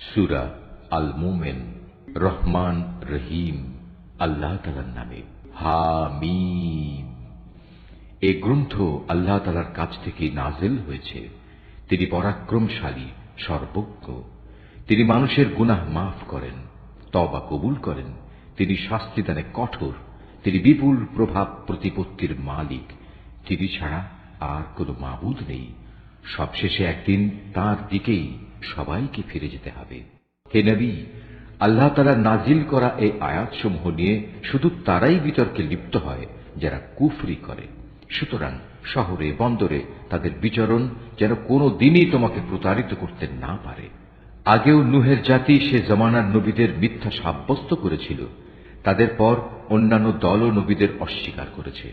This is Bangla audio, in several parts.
সুরা আল মোমেন রহমান রহিম, আল্লাহ তালার নামে। হামিম। এ গ্রন্থ আল্লাহ তালার কাছ থেকে নাজেল হয়েছে। তিনি পরাক্রমশালী, সর্বজ্ঞ। তিনি মানুষের গুনাহ মাফ করেন তবা কবুল করেন। তিনি শাস্তিদানে কঠোর। তিনি বিপুল প্রভাব প্রতিপত্তির মালিক। তিনি ছাড়া আর কোনো মাবুদ নেই। সবশেষে একদিন তার দিকেই সবাইকে ফিরে যেতে হবে। হে নবী, আল্লাহ তালা নাজিল করা এই আয়াতসমূহ নিয়ে শুধু তারাই বিতর্কে লিপ্ত হয় যারা কুফরি করে। সুতরাং শহরে, বন্দরে তাদের বিচরণ যেন কোনো দিনই তোমাকে প্রতারিত করতে না পারে। আগেও নুহের জাতি সে জমানার নবীদের মিথ্যা সাব্যস্ত করেছিল। তাদের পর অন্যান্য দলও নবীদের অস্বীকার করেছে।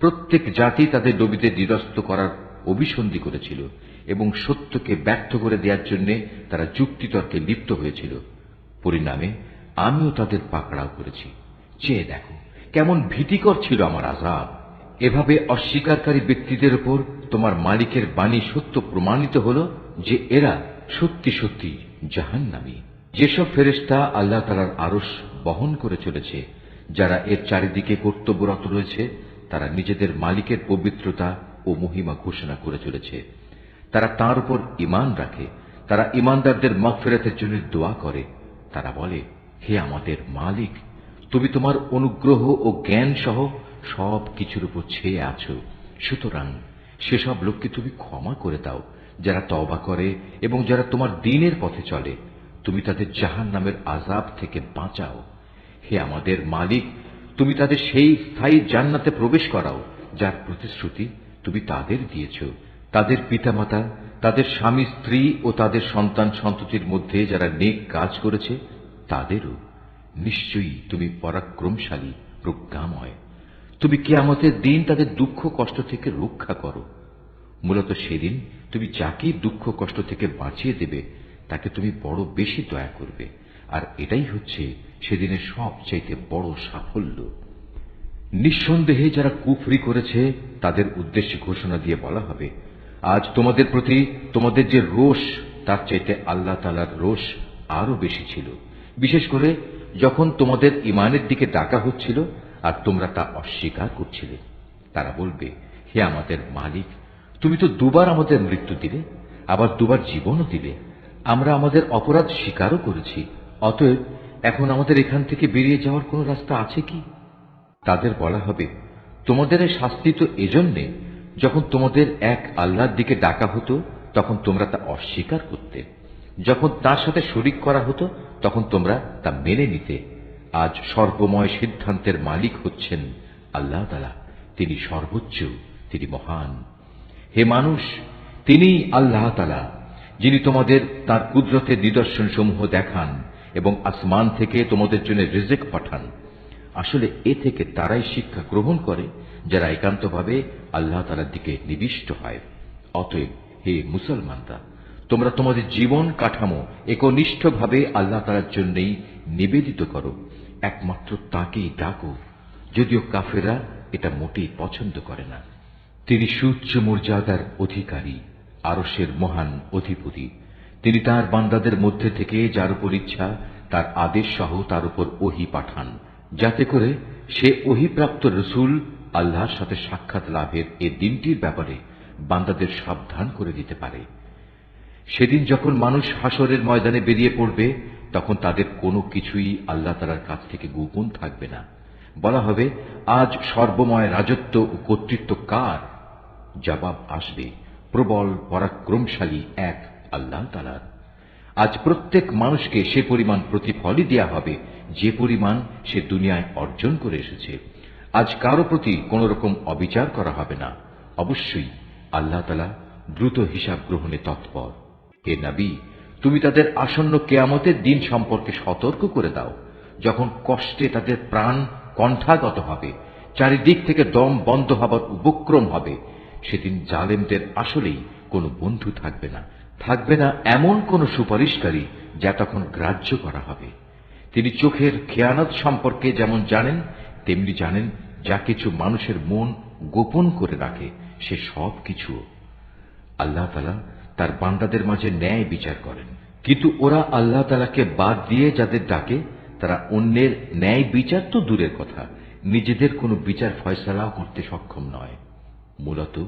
প্রত্যেক জাতি তাদের নবীদের নিরস্ত করার অভিসন্ধি করেছিল। এবং সত্যকে ব্যর্থ করে দেওয়ার জন্য তারা যুক্তিতর্কে লিপ্ত হয়েছিল। পরিণামে আমিও তাদের পাকড়াও করেছি। চেয়ে দেখো, কেমন ভীতিকর ছিল আমার আজাব এভাবে অস্বীকারী ব্যক্তিদের উপর তোমার মালিকের বাণী সত্য প্রমাণিত হল যে এরা সত্যি সত্যি জাহান্নামী। যেসব ফেরেস্তা আল্লাহ তালার আরস বহন করে চলেছে, যারা এর চারিদিকে কর্তব্যরত রয়েছে, তারা নিজেদের মালিকের পবিত্রতা ও মহিমা ঘোষণা করে চলেছে। তারা তার উপর ইমান রাখে। তারা ইমানদারদের মগফেরাতের জন্য দোয়া করে। তারা বলে, হে আমাদের মালিক, তুমি তোমার অনুগ্রহ ও জ্ঞান সহ সব কিছুর উপর ছেয়ে আছো। সুতরাং সেসব লোককে তুমি ক্ষমা করে দাও, যারা তবা করে এবং যারা তোমার দিনের পথে চলে। তুমি তাদের জাহান নামের আজাব থেকে বাঁচাও। হে আমাদের মালিক, তুমি তাদের সেই স্থায়ী জান্নাতে প্রবেশ করাও, যার প্রতিশ্রুতি তুমি তাদের দিয়েছ। তাদের পিতামাতা, তাদের স্বামী, স্ত্রী ও তাদের সন্তান সন্ততির মধ্যে যারা নেক কাজ করেছে, তাদেরও নিশ্চয়ই তুমি পরাক্রমশালী প্রজ্ঞাময়। তুমি কেয়ামতের দিন তাদের দুঃখ কষ্ট থেকে রক্ষা করো। মূলত সেদিন তুমি যাকেই দুঃখ কষ্ট থেকে বাঁচিয়ে দেবে, তাকে তুমি বড় বেশি দয়া করবে। আর এটাই হচ্ছে সেদিনের সবচাইতে বড় সাফল্য। নিঃসন্দেহে যারা কুফরি করেছে, তাদের উদ্দেশ্যে ঘোষণা দিয়ে বলা হবে আজ তোমাদের প্রতি তোমাদের যে রোষ, তার চাইতে আল্লাহ তালার রোষ আরও বেশি ছিল। বিশেষ করে যখন তোমাদের ইমানের দিকে ডাকা হচ্ছিল আর তোমরা তা অস্বীকার করছিলে। তারা বলবে, হে আমাদের মালিক, তুমি তো দুবার আমাদের মৃত্যু দিলে, আবার দুবার জীবনও দিলে। আমরা আমাদের অপরাধ স্বীকারও করেছি, অতএব এখন আমাদের এখান থেকে বেরিয়ে যাওয়ার কোনো রাস্তা আছে কি? তাদের বলা হবে, তোমাদের শাস্তি তো এজন্যে যখন তোমাদের এক আল্লাহর দিকে ডাকা হতো, তখন তোমরা তা অস্বীকার করতে। যখন তার সাথে শরিক করা হতো, তখন তোমরা তা মেনে নিতে। আজ সর্বময় সিদ্ধান্তের মালিক হচ্ছেন আল্লাহ তালা তিনি সর্বোচ্চ, তিনি মহান। হে মানুষ, তিনি আল্লাহ তালা যিনি তোমাদের তার কুদরতের নিদর্শন সমূহ দেখান এবং আসমান থেকে তোমাদের জন্য রিজেক পাঠান। আসলে এ থেকে তারাই শিক্ষা গ্রহণ করে যারা একান্তভাবে আল্লাহ তালার দিকে নিবিষ্ট হয়। অতএব হে মুসলমানরা, তোমরা তোমাদের জীবন কাঠামো একনিষ্ঠভাবে আল্লাহ তালার জন্যই নিবেদিত করো। একমাত্র তাকেই ডাকো, যদিও কাফেরা এটা মোটেই পছন্দ করে না। তিনি সুচ্চ মর্যাদার অধিকারী আরসের মহান অধিপতি। তিনি তার বান্দাদের মধ্যে থেকে যার উপর ইচ্ছা, তার আদেশ সহ তার উপর ওহি পাঠান। যাতে করে সে ওহিপ্রাপ্ত রসুল আল্লাহর সাথে সাক্ষাৎ লাভের এ দিনটির ব্যাপারে বান্দাদের সাবধান করে দিতে পারে। সেদিন যখন মানুষ হাসরের ময়দানে বেরিয়ে পড়বে, তখন তাদের কোনো কিছুই আল্লাহ তালার কাছ থেকে গোপন থাকবে না। বলা হবে, আজ সর্বময় রাজত্ব ও কর্তৃত্ব কার? জবাব আসবে, প্রবল, পরাক্রমশালী এক আল্লাহ তালার আজ প্রত্যেক মানুষকে সে পরিমাণ প্রতিফলই দেয়া হবে যে পরিমাণ সে দুনিয়ায় অর্জন করে এসেছে, আজ কারও প্রতি কোন রকম অবিচার করা হবে না। অবশ্যই আল্লাহ তালা দ্রুত হিসাব গ্রহণে তৎপর। হে নবী, তুমি তাদের আসন্ন কেয়ামতের দিন সম্পর্কে সতর্ক করে দাও। যখন কষ্টে তাদের প্রাণ কণ্ঠাগত হবে, চারিদিক থেকে দম বন্ধ হবার উপক্রম হবে, সেদিন জালেমদের আসলেই কোনো বন্ধু থাকবে না। থাকবে না এমন কোন সুপারিশকারী যা তখন গ্রাহ্য করা হবে। তিনি চোখের খেয়ানত সম্পর্কে যেমন জানেন, তেমনি জানেন যা কিছু মানুষের মন গোপন করে রাখে, সে সব কিছু আল্লাহ তালা তার বান্দাদের মাঝে ন্যায় বিচার করেন। কিন্তু ওরা আল্লাহ তালাকে বাদ দিয়ে যাদের ডাকে, তারা অন্যের ন্যায় বিচার তো দূরের কথা, নিজেদের কোনো বিচার ফয়সালাও করতে সক্ষম নয়। মূলত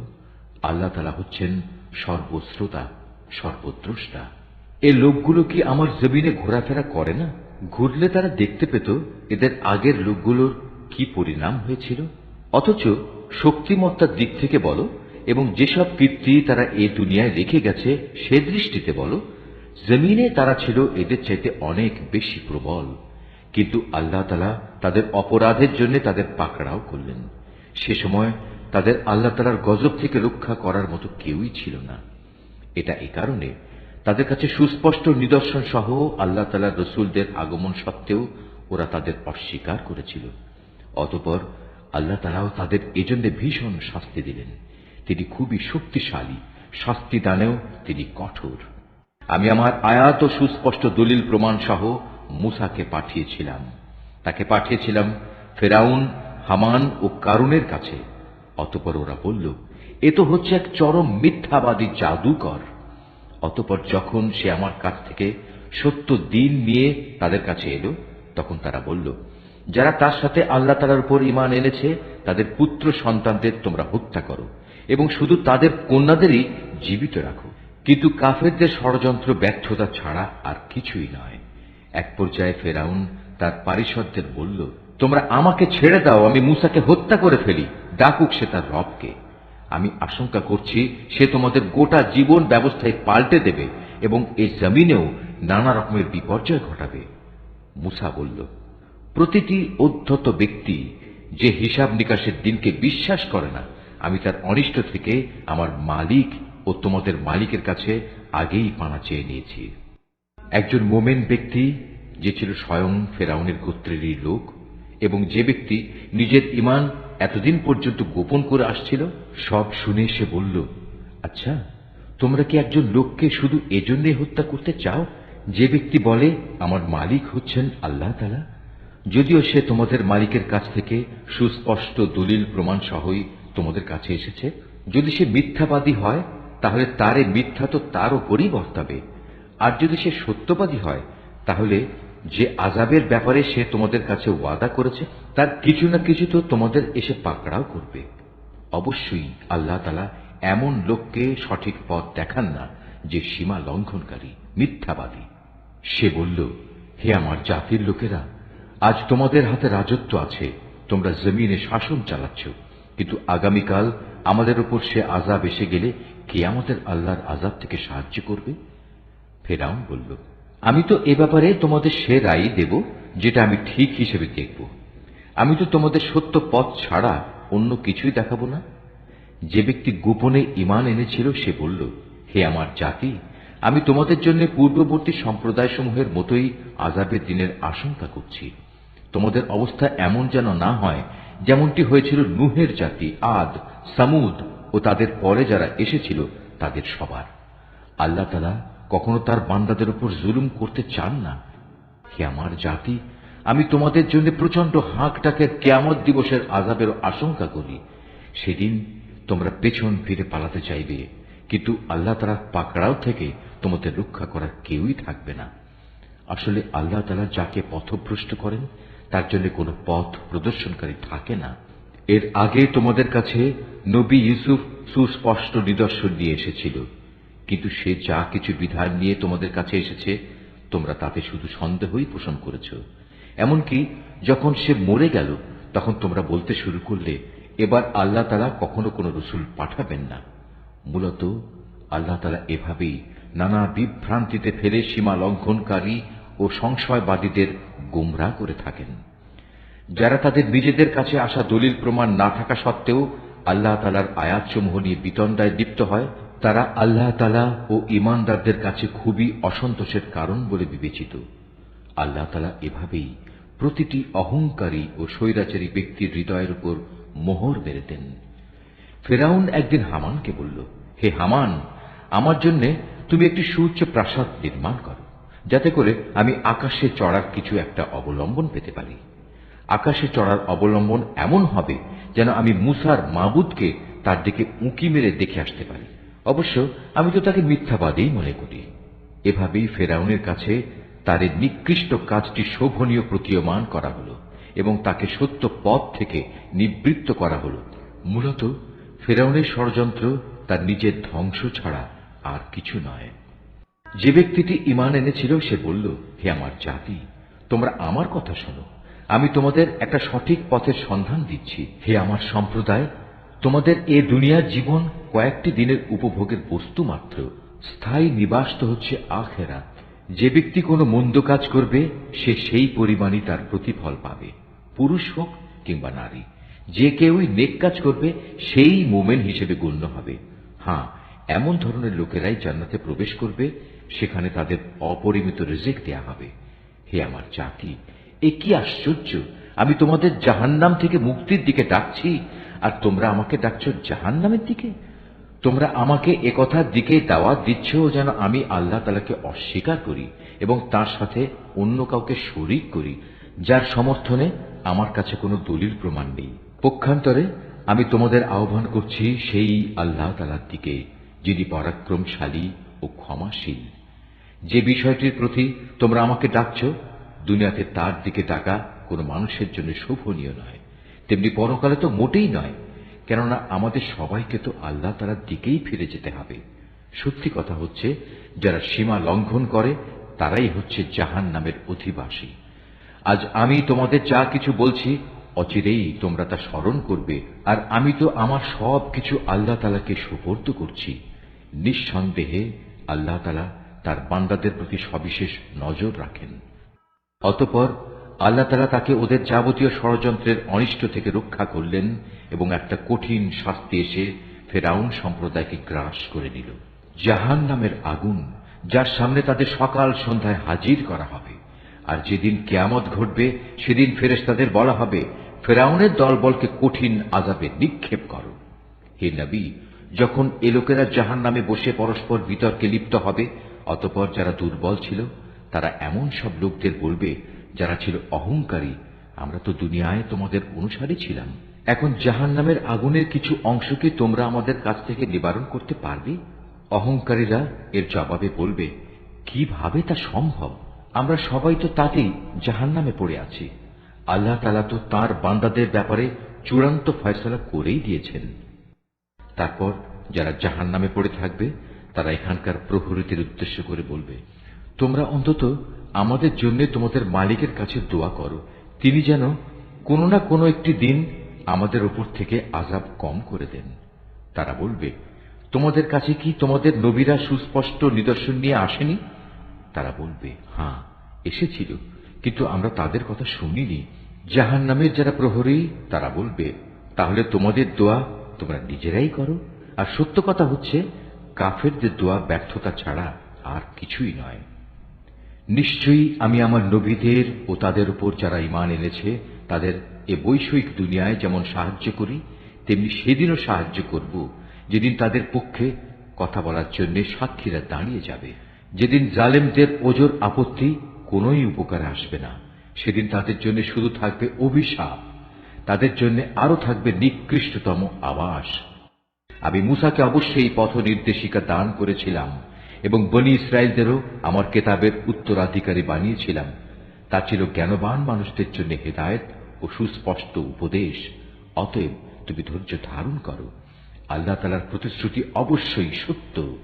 আল্লাহ তালা হচ্ছেন সর্বশ্রোতা, সর্বদ্রষ্টা। এ লোকগুলো কি আমার জমিনে ঘোরাফেরা করে না? ঘুরলে তারা দেখতে পেত এদের আগের লোকগুলোর কি পরিণাম হয়েছিল। অথচ শক্তিমত্তার দিক থেকে বলো এবং যেসব কীর্তি তারা এ দুনিয়ায় রেখে গেছে সে দৃষ্টিতে বলো, জমিনে তারা ছিল এদের চাইতে অনেক বেশি প্রবল। কিন্তু আল্লাহ তালা তাদের অপরাধের জন্য তাদের পাকড়াও করলেন। সে সময় তাদের আল্লাহ তালার গজব থেকে রক্ষা করার মতো কেউই ছিল না। এটা এ কারণে তাদের কাছে সুস্পষ্ট নিদর্শন সহ আল্লাহ তালার রসুলদের আগমন সত্ত্বেও ওরা তাদের অস্বীকার করেছিল। অতপর আল্লাহ তালাও তাদের এজন্য ভীষণ শাস্তি দিলেন। তিনি খুবই শক্তিশালী, শাস্তি দানেও তিনি কঠোর। আমি আমার আয়াত সুস্পষ্ট দলিল প্রমাণ সহ মুসাকে পাঠিয়েছিলাম। তাকে পাঠিয়েছিলাম ফেরাউন, হামান ও কারুনের কাছে। অতপর ওরা বলল, এ তো হচ্ছে এক চরম মিথ্যাবাদী জাদুকর। অতপর যখন সে আমার কাছ থেকে সত্য দিন নিয়ে তাদের কাছে এলো, তখন তারা বলল, যারা তার সাথে আল্লাহ তালার উপর ইমান এনেছে, তাদের পুত্র সন্তানদের তোমরা হত্যা করো এবং শুধু তাদের কন্যাদেরই জীবিত রাখো। কিন্তু কাফেরদের ষড়যন্ত্র ব্যর্থতা ছাড়া আর কিছুই নয়। এক পর্যায়ে ফেরাউন তার পারিষদদের বলল, তোমরা আমাকে ছেড়ে দাও, আমি মুসাকে হত্যা করে ফেলি। ডাকুক সে তার রবকে। আমি আশঙ্কা করছি সে তোমাদের গোটা জীবন ব্যবস্থায় পাল্টে দেবে এবং এই জমিনেও নানা রকমের বিপর্যয় ঘটাবে। মুসা বলল, প্রতিটি উদ্ধত ব্যক্তি যে হিসাব নিকাশের দিনকে বিশ্বাস করে না, আমি তার অনিষ্ট থেকে আমার মালিক ও তোমাদের মালিকের কাছে আগেই পানা চেয়ে নিয়েছি। একজন মোমেন ব্যক্তি যে ছিল স্বয়ং ফেরাউনের গোত্রেরই লোক এবং যে ব্যক্তি নিজের ইমান এতদিন পর্যন্ত গোপন করে আসছিল? সব শুনে সে বলল আচ্ছা তোমরা কি একজন লোককে শুধু এজন্যই হত্যা করতে চাও? যে ব্যক্তি বলে, আমার মালিক হচ্ছেন আল্লাহ তালা যদিও সে তোমাদের মালিকের কাছ থেকে সুস্পষ্ট দলিল প্রমাণ সহই তোমাদের কাছে এসেছে। যদি সে মিথ্যাবাদী হয়, তাহলে তার মিথ্যা তো তার ওপরই বর্তাবে আর যদি সে সত্যবাদী হয়, তাহলে যে আজাবের ব্যাপারে সে তোমাদের কাছে ওয়াদা করেছে, তার কিছু না কিছু তো তোমাদের এসে পাকড়াও করবে। অবশ্যই আল্লাহ তালা এমন লোককে সঠিক পথ দেখান না যে সীমা লঙ্ঘনকারী, মিথ্যাবাদী। সে বলল, হে আমার জাতির লোকেরা, আজ তোমাদের হাতে রাজত্ব আছে, তোমরা জমিনে শাসন চালাচ্ছ। কিন্তু আগামীকাল আমাদের উপর সে আজাব এসে গেলে কে আমাদের আল্লাহর আজাব থেকে সাহায্য করবে? ফেরাউন বলল আমি তো এ ব্যাপারে তোমাদের সে রায় দেব, যেটা আমি ঠিক হিসেবে দেখব। আমি তো তোমাদের সত্য পথ ছাড়া অন্য কিছুই দেখাবো না। যে ব্যক্তি গোপনে ইমান এনেছিল, সে বলল, হে আমার জাতি, আমি তোমাদের জন্য পূর্ববর্তী সম্প্রদায়সমূহের মতোই আজাবের দিনের আশঙ্কা করছি। তোমাদের অবস্থা এমন যেন না হয়, যেমনটি হয়েছিল নুহের জাতি, আদ, সামুদ ও তাদের পরে যারা এসেছিল, তাদের সবার। আল্লাহ তালা কখনো তার বান্দাদের উপর জুলুম করতে চান না। হে আমার জাতি? আমি তোমাদের জন্য প্রচণ্ড হাঁক ডাকের কেয়ামত দিবসের আজাবের আশঙ্কা করি। সেদিন তোমরা পেছন ফিরে পালাতে চাইবে, কিন্তু আল্লাহ তালা পাকড়াও থেকে তোমাদের রক্ষা করার কেউই থাকবে না। আসলে আল্লাহ তালা যাকে পথভ্রষ্ট করেন, তার জন্য কোনো পথ প্রদর্শনকারী থাকে না। এর আগে তোমাদের কাছে নবী ইউসুফ সুস্পষ্ট নিদর্শন নিয়ে এসেছিল। কিন্তু সে যা কিছু বিধান নিয়ে তোমাদের কাছে এসেছে, তোমরা তাতে শুধু সন্দেহই পোষণ করেছ। এমনকি যখন সে মরে গেল, তখন তোমরা বলতে শুরু করলে, এবার আল্লাহ তালা কখনো কোনো রসুল পাঠাবেন না। মূলত আল্লাহ তালা এভাবেই নানা বিভ্রান্তিতে ফেলে সীমা লঙ্ঘনকারী ও সংশয়বাদীদের গুমরা করে থাকেন। যারা তাদের নিজেদের কাছে আসা দলিল প্রমাণ না থাকা সত্ত্বেও আল্লাহ তালার আয়াতসমূহ নিয়ে বিতণ্ডায় দীপ্ত হয় তারা আল্লাহ তালা ও ইমানদারদের কাছে খুবই অসন্তোষের কারণ বলে বিবেচিত। আল্লাহ তালা এভাবেই প্রতিটি অহংকারী ও স্বৈরাচারী ব্যক্তির হৃদয়ের উপর মোহর মেরে দেন। ফেরাউন একদিন হামানকে বলল, হে হামান, আমার জন্য তুমি একটি সুউচ্চ প্রাসাদ নির্মাণ করো, যাতে করে আমি আকাশে চড়ার কিছু একটা অবলম্বন পেতে পারি। আকাশে চড়ার অবলম্বন এমন হবে যেন আমি মুসার মাবুদকে তার দিকে উঁকি মেরে দেখে আসতে পারি। অবশ্য আমি তো তাকে মিথ্যাবাদেই মনে করি। এভাবেই ফেরাউনের কাছে তার এই নিকৃষ্ট কাজটি শোভনীয় প্রতীয়মান করা হল এবং তাকে সত্য পথ থেকে নিবৃত্ত করা হল। মূলত ফেরাউনের ষড়যন্ত্র তার নিজের ধ্বংস ছাড়া আর কিছু নয়। যে ব্যক্তিটি ইমান এনেছিল, সে বলল, হে আমার জাতি, তোমরা আমার কথা শোনো। আমি তোমাদের একটা সঠিক পথের সন্ধান দিচ্ছি। হে আমার সম্প্রদায় তোমাদের এ দুনিয়ার জীবন কয়েকটি দিনের উপভোগের বস্তু মাত্র। স্থায়ী নিবাস তো হচ্ছে আখেরা। যে ব্যক্তি কোনো মন্দ কাজ করবে, সে সেই পরিমাণই তার প্রতিফল পাবে। পুরুষ হোক কিংবা নারী, যে কেউই নেক কাজ করবে, সেই মোমেন হিসেবে গণ্য হবে। হ্যাঁ এমন ধরনের লোকেরাই জান্নাতে প্রবেশ করবে, সেখানে তাদের অপরিমিত রিজিক দেয়া হবে। হে আমার জাতি, এ কি আশ্চর্য! আমি তোমাদের জাহান্নাম থেকে মুক্তির দিকে ডাকছি আর তোমরা আমাকে ডাকছ জাহান্নামের দিকে? তোমরা আমাকে একথার দিকে দাওয়াত দিচ্ছ যেন আমি আল্লাহ তালাকে অস্বীকার করি এবং তার সাথে অন্য কাউকে শরিক করি, যার সমর্থনে আমার কাছে কোনো দলিল প্রমাণ নেই। পক্ষান্তরে আমি তোমাদের আহ্বান করছি সেই আল্লাহ তালার দিকে, যিনি পরাক্রমশালী ও ক্ষমাশীল। যে বিষয়টির প্রতি তোমরা আমাকে ডাকছ, দুনিয়াতে তার দিকে ডাকা কোনো মানুষের জন্য শোভনীয় নয়। তেমনি পরকালে তো মোটেই নয়, কেননা আমাদের সবাইকে তো আল্লাহ তালার দিকেই ফিরে যেতে হবে। সত্যি কথা হচ্ছে, যারা সীমা লঙ্ঘন করে, তারাই হচ্ছে জাহান নামের অধিবাসী। আজ আমি তোমাদের যা কিছু বলছি, অচিরেই তোমরা তা স্মরণ করবে, আর আমি তো আমার সব কিছু আল্লাহ তালাকে সুপর্দ করছি। নিঃসন্দেহে আল্লাহ তালা তার বান্দাদের প্রতি সবিশেষ নজর রাখেন। অতপর আল্লাহ তালা তাকে ওদের যাবতীয় ষড়যন্ত্রের অনিষ্ট থেকে রক্ষা করলেন এবং একটা কঠিন শাস্তি এসে ফেরাউন সম্প্রদায়কে গ্রাস করে নিল। জাহান নামের আগুন, যার সামনে তাদের সকাল সন্ধ্যায় হাজির করা হবে, আর যেদিন কেয়ামত ঘটবে, সেদিন ফেরেশতাদের বলা হবে, ফেরাউনের দলবলকে কঠিন আজাবে নিক্ষেপ করো। হে নবী, যখন এ লোকেরা জাহান নামে বসে পরস্পর বিতর্কে লিপ্ত হবে, অতপর যারা দুর্বল ছিল, তারা এমন সব লোকদের বলবে যারা ছিল অহংকারী, আমরা তো দুনিয়ায় তোমাদের অনুসারী ছিলাম। এখন জাহান নামের আগুনের কিছু অংশকে তোমরা আমাদের কাছ থেকে নিবারণ করতে পারবে? অহংকারীরা এর জবাবে বলবে, কীভাবে তা সম্ভব? আমরা সবাই তো তাতেই জাহান নামে পড়ে আছি। আল্লাহ তালা তো তার বান্দাদের ব্যাপারে চূড়ান্ত ফয়সলা করেই দিয়েছেন। তারপর যারা জাহান নামে পড়ে থাকবে, তারা এখানকার প্রহরীদের উদ্দেশ্য করে বলবে তোমরা অন্তত আমাদের জন্য তোমাদের মালিকের কাছে দোয়া করো। তিনি যেন কোনো না কোনো একটি দিন আমাদের উপর থেকে আজাব কম করে দেন। তারা বলবে, তোমাদের কাছে কি তোমাদের নবীরা সুস্পষ্ট নিদর্শন নিয়ে আসেনি? তারা বলবে হ্যাঁ এসেছিল, কিন্তু আমরা তাদের কথা শুনিনি। জাহান নামের যারা প্রহরী, তারা বলবে, তাহলে তোমাদের দোয়া তোমরা নিজেরাই করো। আর সত্য কথা হচ্ছে, কাফেরদের দোয়া ব্যর্থতা ছাড়া আর কিছুই নয়। নিশ্চয়ই আমি আমার নবীদের ও তাদের উপর যারা ইমান এনেছে, তাদের এ বৈষয়িক দুনিয়ায় যেমন সাহায্য করি, তেমনি সেদিনও সাহায্য করব। যেদিন তাদের পক্ষে কথা বলার জন্য সাক্ষীরা দাঁড়িয়ে যাবে। যেদিন জালেমদের ওজোর আপত্তি কোনোই উপকারে আসবে না। সেদিন তাদের জন্য শুধু থাকবে অভিশাপ। তাদের জন্য আরও থাকবে নিকৃষ্টতম আবাস। আমি মুসাকে অবশ্যই পথ নির্দেশিকা দান করেছিলাম। এবং বনি ইসরায়েলদেরও আমার কেতাবের উত্তরাধিকারী বানিয়েছিলাম। তা ছিল জ্ঞানবান মানুষদের জন্য হেদায়ত ও সুস্পষ্ট উপদেশ। অতএব তুমি ধৈর্য ধারণ করো। আল্লাহ তালার প্রতিশ্রুতি অবশ্যই সত্য।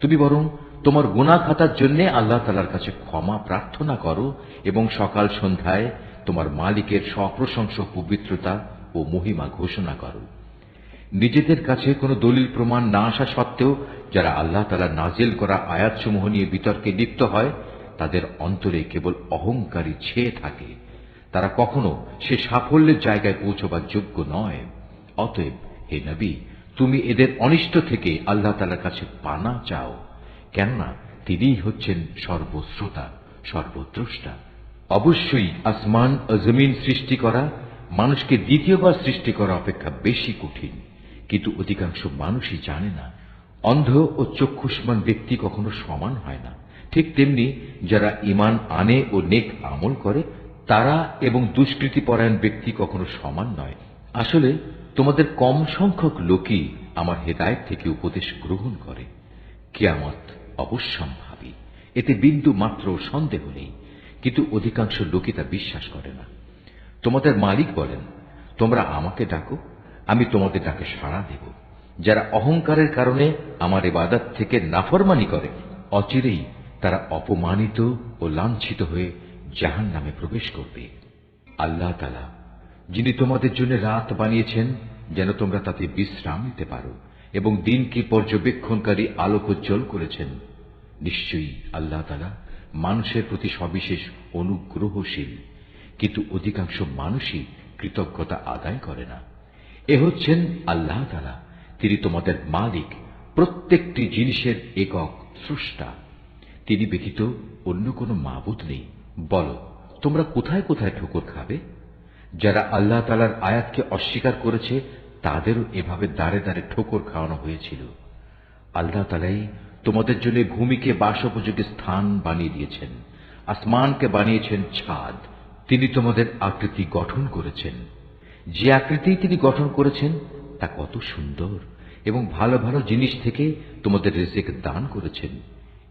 তুমি বরং তোমার গুণা খাতার জন্য আল্লাহ তালার কাছে ক্ষমা প্রার্থনা করো এবং সকাল সন্ধ্যায় তোমার মালিকের সপ্রশংস পবিত্রতা ও মহিমা ঘোষণা করো। নিজেদের কাছে কোনো দলিল প্রমাণ না আসা সত্ত্বেও যারা আল্লাহ তালা নাজেল করা আয়াতসমূহ নিয়ে বিতর্কে লিপ্ত হয়, তাদের অন্তরে কেবল অহংকারী ছেয়ে থাকে। তারা কখনো সে সাফল্যের জায়গায় পৌঁছবার যোগ্য নয়। অতএব, হে নবী, তুমি এদের অনিষ্ট থেকে আল্লাহ তালার কাছে পানা চাও, কেননা তিনিই হচ্ছেন সর্বশ্রোতা, সর্বদ্রষ্টা। অবশ্যই আসমান জমিন সৃষ্টি করা মানুষকে দ্বিতীয়বার সৃষ্টি করা অপেক্ষা বেশি কঠিন, কিন্তু অধিকাংশ মানুষই জানে না অন্ধ ও চক্ষুষ্মান ব্যক্তি কখনো সমান হয় না। ঠিক তেমনি যারা ইমান আনে ও নেক আমল করে, তারা এবং দুষ্কৃতিপরায়ণ ব্যক্তি কখনো সমান নয়। আসলে তোমাদের কম সংখ্যক লোকই আমার হেদায়ত থেকে উপদেশ গ্রহণ করে। কেয়ামত অবশ্যম্ভাবী। এতে বিন্দু মাত্র সন্দেহ নেই, কিন্তু অধিকাংশ লোকই তা বিশ্বাস করে না। তোমাদের মালিক বলেন, তোমরা আমাকে ডাকো, আমি তোমাদের ডাকে সাড়া দেব। যারা অহংকারের কারণে আমার এবাদত থেকে নাফরমানি করে, অচিরেই তারা অপমানিত ও লাঞ্ছিত হয়ে জাহান নামে প্রবেশ করবে। আল্লাহ তালা যিনি তোমাদের জন্য রাত বানিয়েছেন, যেন তোমরা তাতে বিশ্রাম নিতে পারো এবং দিনকে পর্যবেক্ষণকারী আলোকোজ্জ্বল করেছেন। নিশ্চয়ই আল্লাহ তালা মানুষের প্রতি সবিশেষ অনুগ্রহশীল, কিন্তু অধিকাংশ মানুষই কৃতজ্ঞতা আদায় করে না। এ হচ্ছেন আল্লাহ তালা তিনি তোমাদের মালিক, প্রত্যেকটি জিনিসের একক স্রষ্টা। তিনি ব্যতীত অন্য কোনো মাবুদ নেই। বলো, তোমরা কোথায় কোথায় ঠোকর খাবে? যারা আল্লাহ তালার আয়াতকে অস্বীকার করেছে, তাদেরও এভাবে দাঁড়ে দাঁড়ে ঠোকর খাওয়ানো হয়েছিল। আল্লাহ তালাই তোমাদের জন্য ভূমিকে বাসোপযোগী স্থান বানিয়ে দিয়েছেন, আসমানকে বানিয়েছেন ছাদ। তিনি তোমাদের আকৃতি গঠন করেছেন। যে আকৃতি তিনি গঠন করেছেন তা কত সুন্দর এবং ভালো ভালো জিনিস থেকে তোমাদের রেজেক দান করেছেন।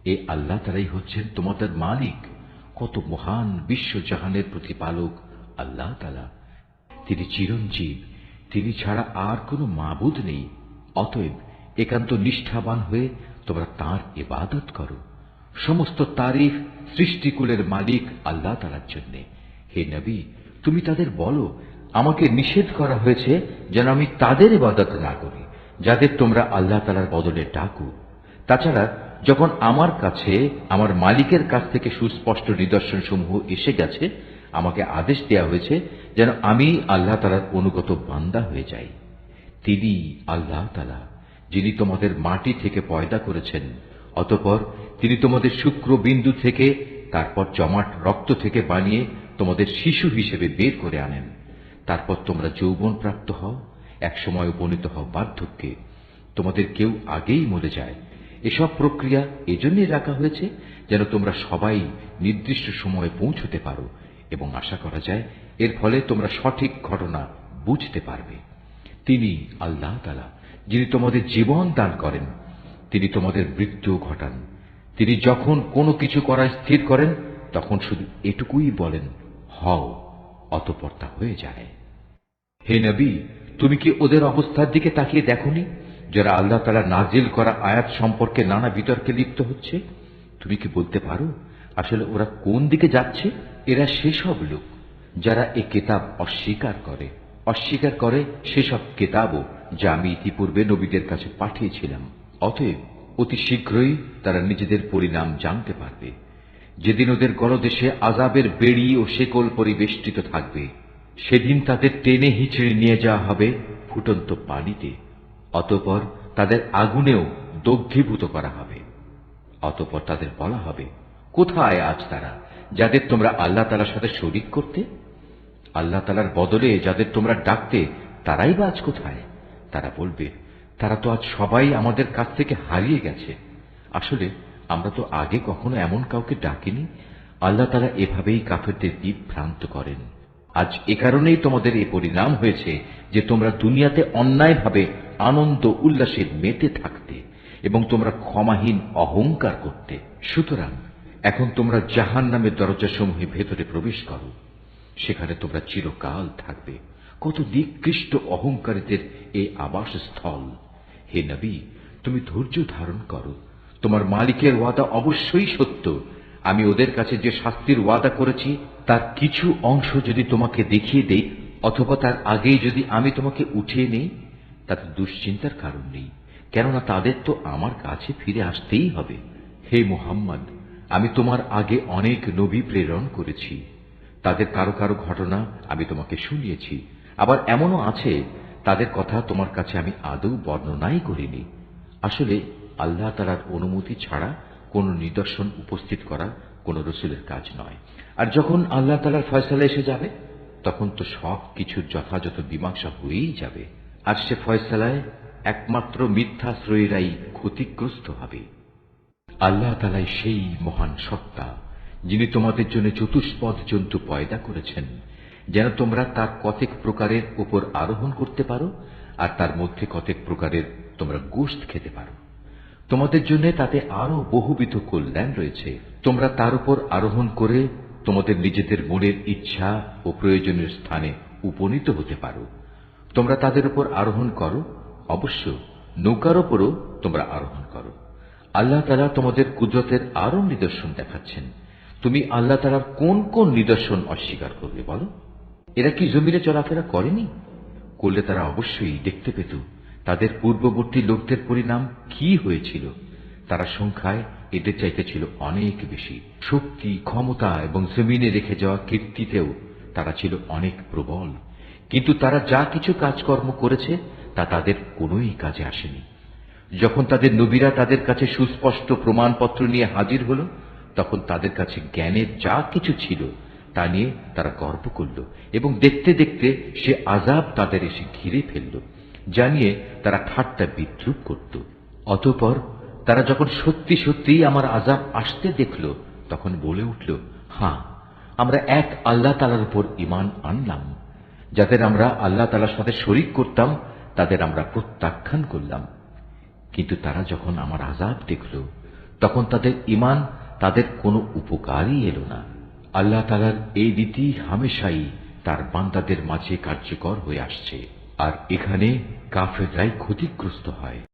এ আল্লাহ তারাই হচ্ছেন তোমাদের মালিক। কত মহান বিশ্বজাহানের প্রতিপালক আল্লাহ তালা। তিনি চিরঞ্জীব, তিনি ছাড়া আর কোনো মাবুদ নেই। অতএব একান্ত নিষ্ঠাবান হয়ে তোমরা তার ইবাদত করো। সমস্ত তারিফ সৃষ্টিকুলের মালিক আল্লাহ তালার জন্যে। হে নবী, তুমি তাদের বলো আমাকে নিষেধ করা হয়েছে যেন আমি তাদের ইবাদত না করি, যাদের তোমরা আল্লাহ তালার বদলে ডাকু। তাছাড়া, যখন আমার কাছে, আমার মালিকের কাছ থেকে সুস্পষ্ট নিদর্শন সমূহ এসে গেছে, আমাকে আদেশ দেওয়া হয়েছে যেন আমি আল্লাহ তালার অনুগত বান্দা হয়ে যাই। তিনি আল্লাহ তালা যিনি তোমাদের মাটি থেকে পয়দা করেছেন, অতপর তিনি তোমাদের শুক্র বিন্দু থেকে, তারপর জমাট রক্ত থেকে বানিয়ে তোমাদের শিশু হিসেবে বের করে আনেন। তারপর তোমরা যৌবন প্রাপ্ত হও, একসময় উপনীত হও বার্ধক্যে। তোমাদের কেউ আগেই মরে যায়। এসব প্রক্রিয়া এজন্যই রাখা হয়েছে যেন তোমরা সবাই নির্দিষ্ট সময়ে পৌঁছতে পারো এবং আশা করা যায় এর ফলে তোমরা সঠিক ঘটনা বুঝতে পারবে। তিনি আল্লাহ তালা যিনি তোমাদের জীবন দান করেন, তিনি তোমাদের মৃত্যু ঘটান। তিনি যখন কোনো কিছু করার স্থির করেন, তখন শুধু এটুকুই বলেন, হও, অতপর তা হয়ে যায়। হে নবী, তুমি কি ওদের অবস্থার দিকে তাকিয়ে দেখনি, যারা আল্লাহ তালা নাজিল করা আয়াত সম্পর্কে নানা বিতর্কে লিপ্ত হচ্ছে? তুমি কি বলতে পারো, আসলে ওরা কোন দিকে যাচ্ছে? এরা সেসব লোক যারা এ কেতাব অস্বীকার করে। অস্বীকার করে সেসব কেতাবও যা আমি ইতিপূর্বে নবীদের কাছে পাঠিয়েছিলাম। অতএব অতি শীঘ্রই তারা নিজেদের পরিণাম জানতে পারবে। যেদিন ওদের গলদেশে আজাবের বেড়ি ও শেকল পরিবেষ্টিত থাকবে সেদিন তাদের টেনে হিচড়ে নিয়ে যাওয়া হবে ফুটন্ত পানিতে, অতপর তাদের আগুনেও দগ্ধীভূত করা হবে। অতপর তাদের বলা হবে, কোথায় আজ তারা, যাদের তোমরা আল্লাহ তালার সাথে শরিক করতে? আল্লাহ তালার বদলে যাদের তোমরা ডাকতে, তারাই বা আজ কোথায়? তারা বলবে, তারা তো আজ সবাই আমাদের কাছ থেকে হারিয়ে গেছে। আসলে আমরা তো আগে কখনো এমন কাউকে ডাকিনি। আল্লাহ তালা এভাবেই কাফেরদের বিভ্রান্ত করেন। আজ এ কারণেই তোমাদের এ পরিণাম হয়েছে যে তোমরা দুনিয়াতে অন্যায়ভাবে আনন্দ উল্লাসে মেতে থাকতে এবং তোমরা ক্ষমাহীন অহংকার করতে। সুতরাং এখন তোমরা জাহান নামের দরজাসমূহে ভেতরে প্রবেশ করো। সেখানে তোমরা চিরকাল থাকবে। কত নিকৃষ্ট অহংকারীদের এই আবাসস্থল। হে নবী, তুমি ধৈর্য ধারণ করো। তোমার মালিকের ওয়াদা অবশ্যই সত্য। আমি ওদের কাছে যে শাস্তির ওয়াদা করেছি তার কিছু অংশ যদি তোমাকে দেখিয়ে দেই, অথবা তার আগেই যদি আমি তোমাকে উঠিয়ে নেই, তাতে দুশ্চিন্তার কারণ নেই, কেননা তাদের তো আমার কাছে ফিরে আসতেই হবে। হে মোহাম্মদ, আমি তোমার আগে অনেক নবী প্রেরণ করেছি। তাদের কারও কারও ঘটনা আমি তোমাকে শুনিয়েছি। আবার এমনও আছে, তাদের কথা তোমার কাছে আমি আদৌ বর্ণনাই করিনি। আসলে আল্লাহ তালার অনুমতি ছাড়া কোনো নিদর্শন উপস্থিত করা কোনো রসুলের কাজ নয়। আর যখন আল্লাহ তালার ফয়সালা এসে যাবে, তখন তো সব কিছুর যথাযথ মীমাংসা হয়েই যাবে। আর সে ফয়সালায় একমাত্র মিথ্যাশ্রয়ীরাই ক্ষতিগ্রস্ত হবে। আল্লাহ তালাই সেই মহান সত্তা, যিনি তোমাদের জন্য চতুষ্পদ জন্তু পয়দা করেছেন, যেন তোমরা তার কতেক প্রকারের উপর আরোহণ করতে পারো, আর তার মধ্যে কতেক প্রকারের তোমরা গোষ্ঠ খেতে পারো। তোমাদের জন্য তাতে আরও বহুবিধ কল্যাণ রয়েছে। তোমরা তার উপর আরোহণ করে তোমাদের নিজেদের মনের ইচ্ছা ও প্রয়োজনীয় স্থানে উপনীত হতে পারো। তোমরা তাদের উপর আরোহণ করো, অবশ্য নৌকার ওপরও তোমরা আরোহণ করো। আল্লাহ তালা তোমাদের কুদরতের আরও নিদর্শন দেখাচ্ছেন। তুমি আল্লাহ তালার কোন কোন নিদর্শন অস্বীকার করবে বলো? এরা কি জমিনে চলাফেরা করেনি? করলে তারা অবশ্যই দেখতে পেত। তাদের পূর্ববর্তী লোকদের পরিণাম কি হয়েছিল? তারা সংখ্যায় এদের চাইতে ছিল অনেক বেশি। শক্তি, ক্ষমতা এবং জমিনে রেখে যাওয়া কীর্তিতেও তারা ছিল অনেক প্রবল। কিন্তু তারা যা কিছু কাজকর্ম করেছে, তা তাদের কোনোই কাজে আসেনি। যখন তাদের নবীরা তাদের কাছে সুস্পষ্ট প্রমাণপত্র নিয়ে হাজির হল, তখন তাদের কাছে জ্ঞানের যা কিছু ছিল, তা নিয়ে তারা গর্ব করল এবং দেখতে দেখতে সে আজাব তাদের এসে ঘিরে ফেলল। জানিয়ে তারা ঠাট্টা বিদ্রুপ করত। অতঃপর তারা যখন সত্যি সত্যি আমার আজাব আসতে দেখল, তখন বলে উঠল হ্যাঁ আমরা এক আল্লাহ তালার উপর ইমান আনলাম। যাদের আমরা আল্লাহ তালার সাথে শরিক করতাম, তাদের আমরা প্রত্যাখ্যান করলাম। কিন্তু তারা যখন আমার আজাব দেখল, তখন তাদের ইমান তাদের কোনো উপকারই এলো না। আল্লাহ তালার এই রীতি হামেশাই তার বান্দাদের মাঝে কার্যকর হয়ে আসছে। আর এখানে কাফেররাই ক্ষতিগ্রস্ত হয়।